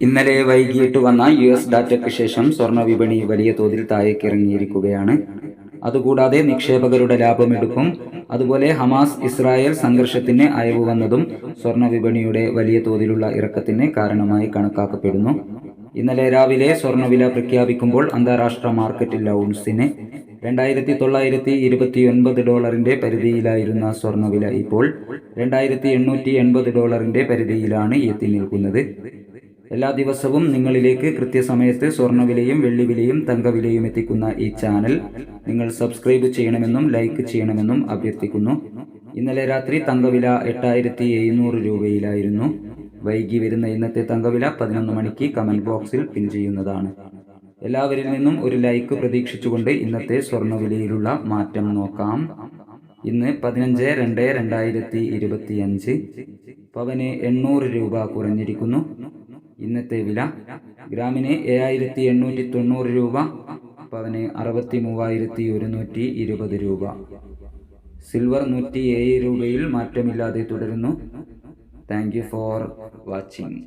ഇന്നലെ വൈകിട്ട് വന്ന യു എസ് ഡാറ്റയ്ക്ക് ശേഷം സ്വർണ വിപണി വലിയ തോതിൽ താഴേക്ക് ഇറങ്ങിയിരിക്കുകയാണ് അതുകൂടാതെ നിക്ഷേപകരുടെ ലാഭമെടുപ്പും അതുപോലെ ഹമാസ് ഇസ്രായേൽ സംഘർഷത്തിന് അയവ് വന്നതും സ്വർണ വിപണിയുടെ വലിയ തോതിലുള്ള ഇറക്കത്തിന് കാരണമായി കണക്കാക്കപ്പെടുന്നു. ഇന്നലെ രാവിലെ സ്വർണവില പ്രഖ്യാപിക്കുമ്പോൾ അന്താരാഷ്ട്ര മാർക്കറ്റിൽ ഔൺസിന് രണ്ടായിരത്തി തൊള്ളായിരത്തി ഇരുപത്തി ഒൻപത് ഡോളറിന്റെ പരിധിയിലായിരുന്ന സ്വർണവില ഇപ്പോൾ രണ്ടായിരത്തി എണ്ണൂറ്റി എൺപത് ഡോളറിന്റെ പരിധിയിലാണ് എത്തി നിൽക്കുന്നത്. എല്ലാ ദിവസവും നിങ്ങളിലേക്ക് കൃത്യസമയത്ത് സ്വർണവിലയും വെള്ളിവിലയും തങ്കവിലയും എത്തിക്കുന്ന ഈ ചാനൽ നിങ്ങൾ സബ്സ്ക്രൈബ് ചെയ്യണമെന്നും ലൈക്ക് ചെയ്യണമെന്നും അഭ്യർത്ഥിക്കുന്നു. ഇന്നലെ രാത്രി തങ്കവില എട്ടായിരത്തി എഴുന്നൂറ് രൂപയിലായിരുന്നു. വൈകി വരുന്ന ഇന്നത്തെ തങ്കവില പതിനൊന്ന് മണിക്ക് കമന്റ് ബോക്സിൽ പിൻ ചെയ്യുന്നതാണ്. എല്ലാവരിൽ നിന്നും ഒരു ലൈക്ക് പ്രതീക്ഷിച്ചുകൊണ്ട് ഇന്നത്തെ സ്വർണവിലയിലുള്ള മാറ്റം നോക്കാം. ഇന്ന് പതിനഞ്ച് രണ്ട് രണ്ടായിരത്തി ഇരുപത്തി അഞ്ച് പവന് എണ്ണൂറ് രൂപ കുറഞ്ഞിരിക്കുന്നു. ഇന്നത്തെ വില ഗ്രാമിന് ഏഴായിരത്തി എണ്ണൂറ്റി തൊണ്ണൂറ് രൂപ പവന് അറുപത്തി മൂവായിരത്തി ഒരുന്നൂറ്റി ഇരുപത് രൂപ. സിൽവർ നൂറ്റി ഏഴ് രൂപയിൽ മാറ്റമില്ലാതെ തുടരുന്നു. Thank you for watching.